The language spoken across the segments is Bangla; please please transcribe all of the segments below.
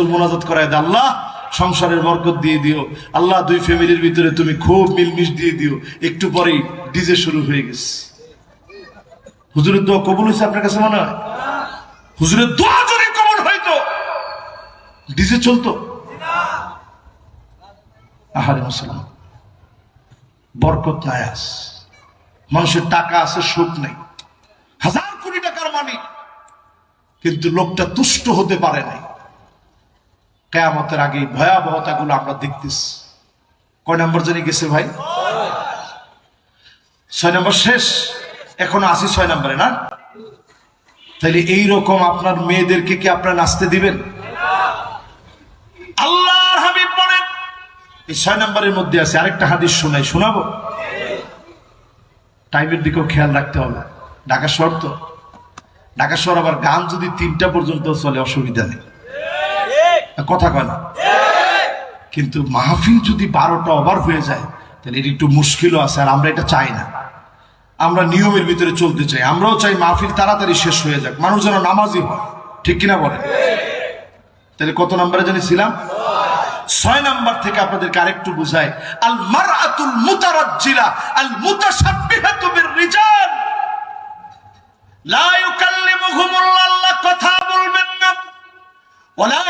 শুধু মোনাজাত করায় দেয় আল্লাহ, সংসারের বরকত দিয়ে দিও। আল্লাহ দুই ফ্যামিলির ভিতরে তুমি খুব মিলমিশ দিয়ে দিও। একটু পরেই ডিজে শুরু হয়ে গেছে। হুজুরের দোয়া কবুল হয়েছে আপনার কাছে মনে হয়? হুজুরের দোয়া যদি কবুল হইতো, ডিজে চলতো? আহারে মুসলমান, বরকত নাই আস মানুষের টাকা আছে, সুখ নেই। হাজার কোটি টাকার মালিক, কিন্তু লোকটা তুষ্ট হতে পারে নাই। কেয়ামতের আগে ভয়াবহতাগুলো আমরা দেখতেছি। কয় নম্বর জানি গেছে ভাই? ছয় নম্বর শেষ। এখনও আসি ছয় নম্বরে, না? তাহলে এই রকম আপনার মেয়েদেরকে কি আপনার নাচতে দিবেন? আল্লাহর হাবিব বলেন। এই ছয় নম্বরের মধ্যে আছে আরেকটা হাদিস শোনাই, শোনাবো? টাইমের দিকেও খেয়াল রাখতে হবে। ঢাকা শহর তো। ঢাকা শহর আবার গান যদি তিনটা পর্যন্ত চলে, অসুবিধা নেই। কথা কয় না। কিন্তু মাহফিল যদি বারোটা ওভার হয়ে যায়, তাহলে এটা একটু মুশকিলও আছে আর আমরা এটা চাই না। আমরা নিয়মের ভিতরে চলতে চাই, আমরাও চাই মাহফিল তাড়াতাড়ি শেষ হয়ে যাক, মানুষ যেন নামাজি হয়। ঠিক কিনা বলেন? তাহলে কত নম্বরে জানি ছিলাম ছয় নাম্বার থেকে আপনাদেরকে আরেকটু বুঝাই। আল মারআতুল মুতারাজ্জিলা আল মুতাশাব্বিহাতু বিররিজাল। লা ইউকাল্লিমুহুমুল্লাহ কথা বলবেন না। ওয়ালা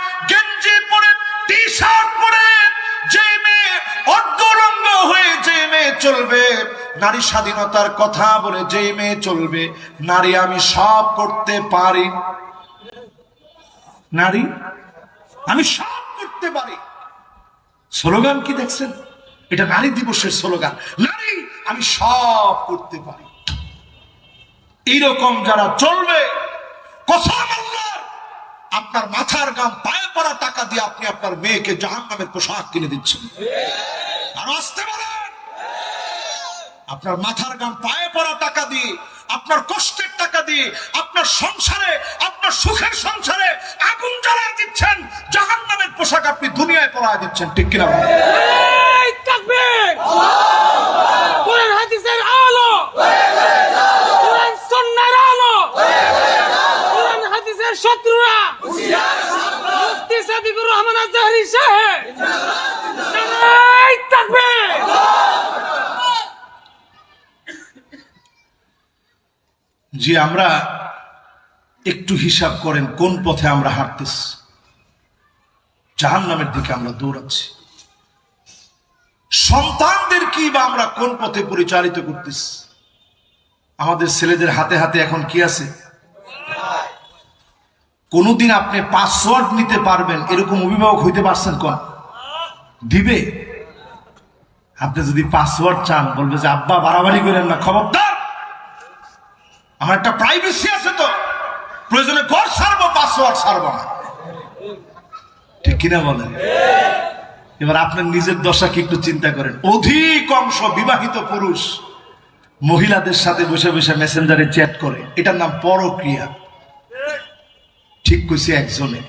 শার্ট পরে যেই মেয়ে অর্ধলঙ্গ হয়ে যে মেয়ে চলবে নারী স্বাধীনতার কথা বলে যেই মেয়ে চলবে নারী আমি সব করতে পারি। নারী আমি সব করতে পারি। স্লোগান কি দেখছেন? এটা নারী দিবসের স্লোগান। নারী আমি সব করতে পারি। এইরকম যারা চলবে আল্লাহর, আপনার মাথার গাম পায়ে পড়া টাকা দিয়ে আপনি আপনার মেয়েকে জাহান নামের পোশাক কিনে দিচ্ছেন। আপনার মাথার গাম পায়ে পড়া টাকা দিয়ে, আপনার কষ্টের টাকা দিয়ে, আপনার সংসারে, আপনার সুখের সংসারে আগুন জ্বালায় দিচ্ছেন জাহান নামের পোশাক আপনি দুনিয়ায় পড়ায় দিচ্ছেন, ঠিক কিনা যে আমরা একটু হিসাব করেন কোন পথে আমরা হাঁটতেছি। জাহান নামের দিকে আমরা দৌড়াচ্ছি। সন্তানদের কি বা আমরা কোন পথে পরিচালিত করতেছি? আমাদের ছেলেদের হাতে হাতে এখন কি আছে? কোনদিন আপনি পাসওয়ার্ড নিতে পারবেন, এরকম অভিভাবক হইতে পারছেন কন? দিবে? আপনি যদি পাসওয়ার্ড চান, বলবে যে, আব্বা, বাড়াবাড়ি করেন না, খবরদার! আমার একটা প্রাইভেসি আছে তো। প্রয়োজনে ঘর সারবো পাসওয়ার্ড সারবো না। ঠিক কিনা বলেন? এবার আপনার নিজের দশা কি একটু চিন্তা করেন। অধিকাংশ বিবাহিত পুরুষ মহিলাদের সাথে বসে বসে মেসেঞ্জারে চ্যাট করে। এটার নাম পরক্রিয়া। ঠিক কইছে একজনে।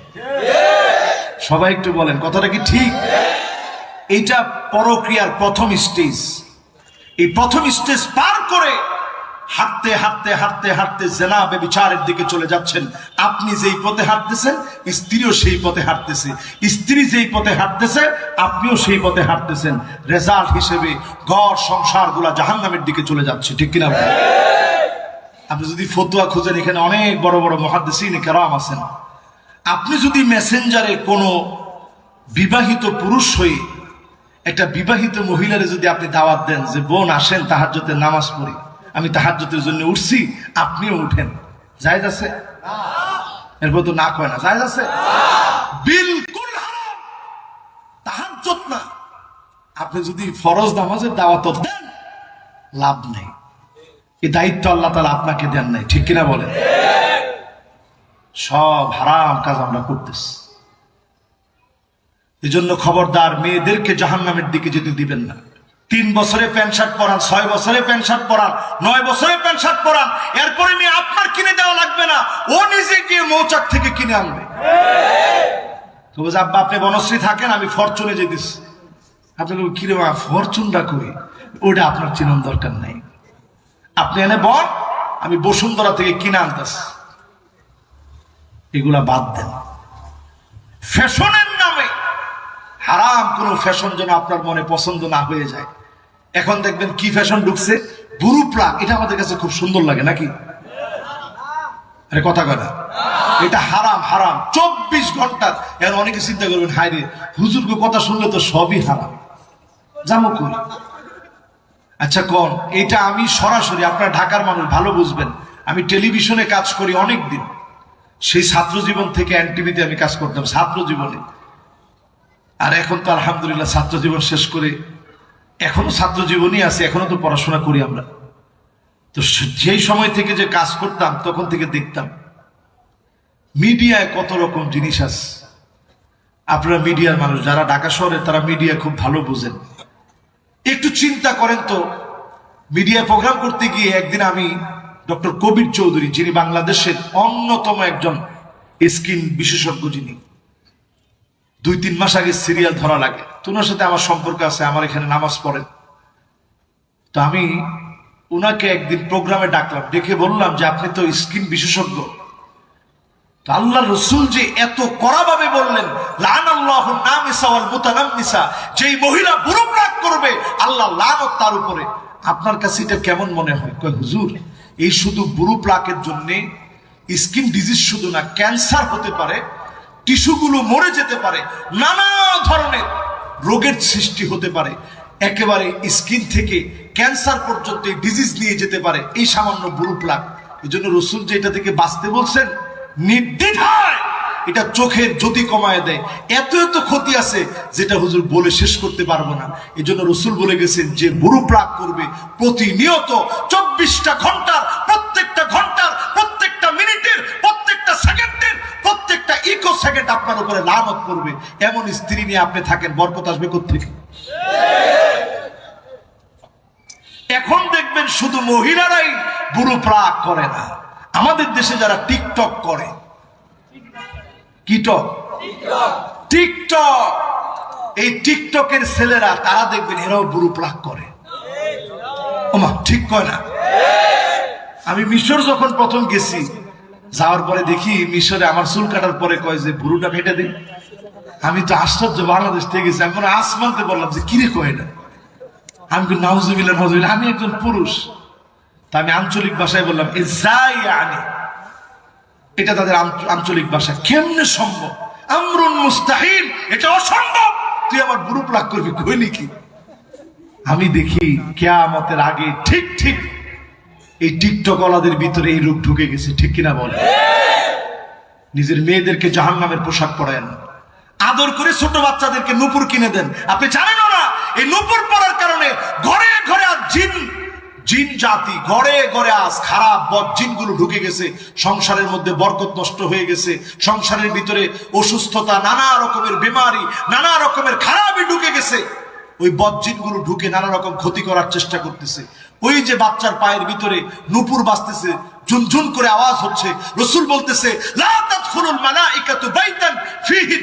সবাই একটু বলেন, কথাটা কি ঠিক? এইটা পরক্রিয়ার প্রথম স্টেজ এই প্রথম স্টেজ পার করে হাঁটতে হাঁটতে হাঁটতে হাঁটতে জেনা বিচারের দিকে চলে যাচ্ছেন। আপনি যেই পথে হাঁটতেছেন, স্ত্রীও সেই পথে হাঁটতেছে। স্ত্রী যেই পথে হাঁটতেছে, আপনিও সেই পথে হাঁটতেছেন। রেজাল্ট হিসেবে ঘর সংসারগুলা জাহান্নামের দিকে চলে যাচ্ছে, ঠিক কিনা? আপনি যদি ফতুয়া খুঁজেন, এখানে অনেক বড় বড় মহাদেশিন কেরাম আছেন। আপনি যদি মেসেঞ্জারে কোনো বিবাহিত পুরুষ হয়ে একটা বিবাহিত মহিলারে যদি আপনি দাওয়াত দেন যে বোন আসেন তাহার নামাজ পড়ি আমি তাহাজ্জতের জন্য উঠছি, আপনিও উঠেন। জায়েজ আছে? এরপর তো না কয় না। জায়েজ আছে? বিলকুল হারাম। তাহাজ্জত না। আপনি যদি ফরজ নামাজের দাওয়াত দেন, লাভ নেই। এই দায়িত্ব আল্লাহ তালা আপনাকে দেন নাই। ঠিক কিনা বলেন? সব হারাম কাজ আমরা করতেছি। এজন্য খবরদার মেয়েদেরকে জাহান্নামের দিকে যেতে দিবেন না। তিন বছরে প্যান্ট শার্ট পরান ছয় বছরে প্যান্ট শার্ট পরান নয় বছরে প্যান্ট শার্ট পরান এরপরে মেয়ে আপনার কিনে দেওয়া লাগবে না। ও নিজে গিয়ে মৌচাক থেকে কিনে আনবে। তো আব্বা আপনি বনশ্রী থাকেন আমি ফরচুনে যেতেছি। আপনি বলবেন, কিরে মা ফরচুনটা করি ওটা আপনার চিনন দরকার নাই। আপনি এনে বল আমি বসুন্ধরা থেকে কিনে আনতেছি। এগুলা বাদ দেন। ফ্যাশনের নামে হারাম কোন ফ্যাশন যেন আপনার মনে পছন্দ না হয়ে যায়। এখন দেখবেন কি ফ্যাশন ঢুকছে। বুরু প্লাগ এটা আমাদের কাছে খুব সুন্দর লাগে, নাকি? আরে, কথা না। এটা হারাম হারাম। চব্বিশ ঘণ্টা এর অনেকে চিন্তা করবেন, হায় রে হুজুরকে কথা শুনলে তো সবই হারাম। জামো কই? আচ্ছা কোন, এটা আমি সরাসরি, আপনার ঢাকার মানুষ ভালো বুঝবেন। আমি টেলিভিশনে কাজ করি অনেক দিন সেই ছাত্র জীবন থেকে এনটিভিতে আমি কাজ করতাম, ছাত্র জীবনে। আর এখন তো আলহামদুলিল্লাহ ছাত্র জীবন শেষ করে এখনও ছাত্র জীবনই আছে, এখনও তো পড়াশোনা করি আমরা। তো সেই সময় থেকে যে কাজ করতাম, তখন থেকে দেখতাম, মিডিয়ায় কত রকম জিনিস আছে। আপনারা মিডিয়ার মানুষ, যারা ঢাকা শহরে, তারা মিডিয়া খুব ভালো বোঝেন। একটু চিন্তা করেন তো মিডিয়া প্রোগ্রাম করতে গিয়ে একদিন আমি ডক্টর কবির চৌধুরী, যিনি বাংলাদেশের অন্যতম একজন স্কিন বিশেষজ্ঞ যিনি দুই, তিন মাস আগে সিরিয়াল ধরা লাগে। তো ওনার সাথে আমার সম্পর্ক আছে, আমার এখানে নামাজ পড়েন। তো আমি ওনাকে একদিন প্রোগ্রামে ডাকলাম, ডেকে বললাম যে, আপনি তো স্কিন বিশেষজ্ঞ। আল্লাহ রসুল যে এত কড়াভাবে বললেন যেই মহিলা বুড়ো রাগ করবে, আল্লাহ লানত তার উপরে। আপনার কাছে এটা কেমন মনে হয়? কয়, হুজুর, এই শুধু বুড়ো প্লাকের জন্য স্কিন ডিজিজ শুধু না ক্যান্সার হতে পারে টিস্যুগুলো মরে যেতে পারে, নানা ধরনের রোগের সৃষ্টি হতে পারে। একেবারে স্কিন থেকে ক্যান্সার পর্যন্ত ডিজিজ নিয়ে যেতে পারে এই সামান্য বুড়ো প্লাক এই জন্য রসুল যে এটা থেকে বাঁচতে বলছেন, নির্দ্বিধায় এটা চোখের জ্যোতি কমায় দেয়। এত এত ক্ষতি আছে যেটা হুজুর বলে শেষ করতে পারব না। এই জন্য রসুল বলে গেছেন, যে বুড়ো প্রাক করবে প্রতিনিয়ত চব্বিশটা ঘণ্টার সেকেন্ড আপনার উপরে লানত করবে এমন স্ত্রী নিয়ে আপনি থাকেন, বরকত আসবে কোথেকে এখন দেখবেন শুধু মহিলারাই বুড়ো প্রাক করে না। আমাদের দেশে যারা টিকটক করে কিটক টিকটক। এই টিকটকের ছেলেরা, তারা দেখবেন এরাও বুড়ো প্রাক করে। ঠিক কয় না? আমি মিশর যখন প্রথম গেছি যাওয়ার পরে দেখি মিশরে আমার চুল কাটার পরে কয় যে বুড়োটা কেটে দিন আমি তো আশ্চর্য বাংলাদেশ থেকে গেছি। আমি আসমানতে বললাম যে কিরে কয় না আমি বলি, নাউজুবিল্লাহ নাউজুবিল্লাহ আমি একজন পুরুষ। তা আমি আঞ্চলিক ভাষায় বললাম এ যাই আনি। এটা তাদের আঞ্চলিক ভাষা। কেমনে সম্ভব? আমরুন মুস্তাহিল এটা অসম্ভব! তুই আমার বুড়ো প্লাক করবি কইলি নাকি আমি দেখি কেয়ামতের আগে ঠিক ঠিক এই টিকটক ওলাদের ভিতরে এই রূপ ঢুকে গেছে, ঠিক কিনা বলে? নিজের মেয়েদেরকে জাহান নামের পোশাক পরায়েন। আদর করে ছোট বাচ্চাদেরকে নুপুর কিনে দেন। আপনি জানেন না, এই নুপুর পরার কারণে ঘরে ঘরে জিন জিন জাতি, ঘরে ঘরে আজ খারাপ জিনগুলো ঢুকে গেছে। সংসারের মধ্যে বরকত নষ্ট হয়ে গেছে। সংসারের ভিতরে অসুস্থতা, নানা রকমের বিমারি, নানা রকমের খারাপই ঢুকে গেছে। ওই বদজিনগুলো ঢুকে নানা রকম ক্ষতি করার চেষ্টা করতেছে। ওই যে বাচ্চার পায়ের ভিতরে নুপুর বাজতেছে, ঝুনঝুন করে আওয়াজ হচ্ছে। রসুল বলতেছে ফিহি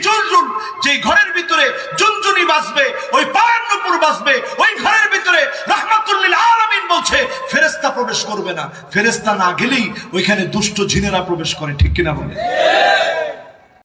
ঘরের ভিতরে ঝুনঝুনি বাজবে, ওই পায়ের নুপুর বাজবে, ওই ঘরের ভিতরে রাহমাতুল লিল আলামিন বলছে, ফেরেশতা প্রবেশ করবে না। ফেরেশতা না গেলেই ওইখানে দুষ্ট ঝিনেরা প্রবেশ করে, ঠিক কিনা বলে